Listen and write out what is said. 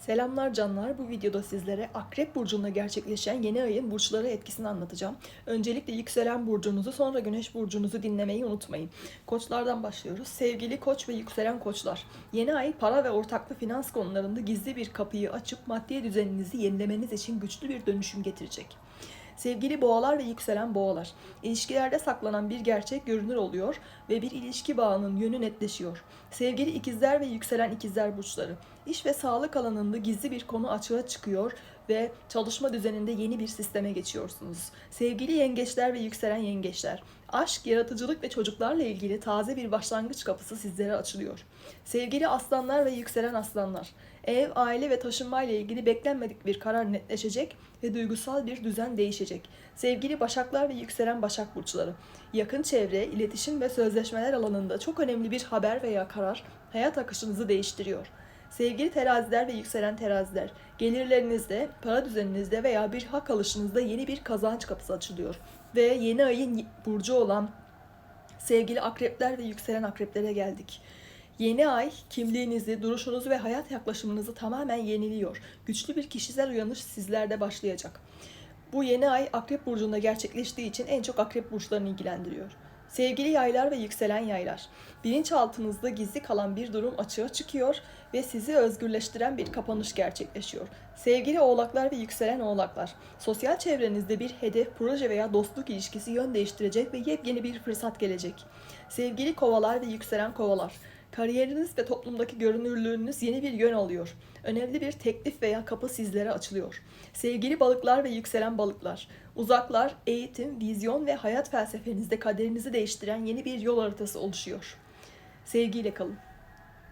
Selamlar canlar. Bu videoda sizlere Akrep Burcu'nda gerçekleşen yeni ayın burçlara etkisini anlatacağım. Öncelikle yükselen burcunuzu sonra güneş burcunuzu dinlemeyi unutmayın. Koçlardan başlıyoruz. Sevgili koç ve yükselen koçlar. Yeni ay para ve ortaklı finans konularında gizli bir kapıyı açıp maddi düzeninizi yenilemeniz için güçlü bir dönüşüm getirecek. Sevgili boğalar ve yükselen boğalar. İlişkilerde saklanan bir gerçek görünür oluyor ve bir ilişki bağının yönü netleşiyor. Sevgili ikizler ve yükselen ikizler burçları. İş ve sağlık alanında gizli bir konu açığa çıkıyor ve çalışma düzeninde yeni bir sisteme geçiyorsunuz. Sevgili yengeçler ve yükselen yengeçler. Aşk, yaratıcılık ve çocuklarla ilgili taze bir başlangıç kapısı sizlere açılıyor. Sevgili aslanlar ve yükselen aslanlar. Ev, aile ve taşınma ile ilgili beklenmedik bir karar netleşecek ve duygusal bir düzen değişecek. Sevgili başaklar ve yükselen başak burçları. Yakın çevre, iletişim ve sözleşmeler alanında çok önemli bir haber veya karar hayat akışınızı değiştiriyor. Sevgili teraziler ve yükselen teraziler, gelirlerinizde, para düzeninizde veya bir hak alışınızda yeni bir kazanç kapısı açılıyor. Ve yeni ayın burcu olan sevgili akrepler ve yükselen akreplere geldik. Yeni ay kimliğinizi, duruşunuzu ve hayat yaklaşımınızı tamamen yeniliyor. Güçlü bir kişisel uyanış sizlerde başlayacak. Bu yeni ay Akrep Burcu'nda gerçekleştiği için en çok Akrep Burçlarını ilgilendiriyor. Sevgili yaylar ve yükselen yaylar, bilinçaltınızda gizli kalan bir durum açığa çıkıyor ve sizi özgürleştiren bir kapanış gerçekleşiyor. Sevgili oğlaklar ve yükselen oğlaklar, sosyal çevrenizde bir hedef, proje veya dostluk ilişkisi yön değiştirecek ve yepyeni bir fırsat gelecek. Sevgili kovalar ve yükselen kovalar, kariyeriniz ve toplumdaki görünürlüğünüz yeni bir yön alıyor. Önemli bir teklif veya kapı sizlere açılıyor. Sevgili balıklar ve yükselen balıklar, uzaklar, eğitim, vizyon ve hayat felsefenizde kaderinizi değiştiren yeni bir yol haritası oluşuyor. Sevgiyle kalın.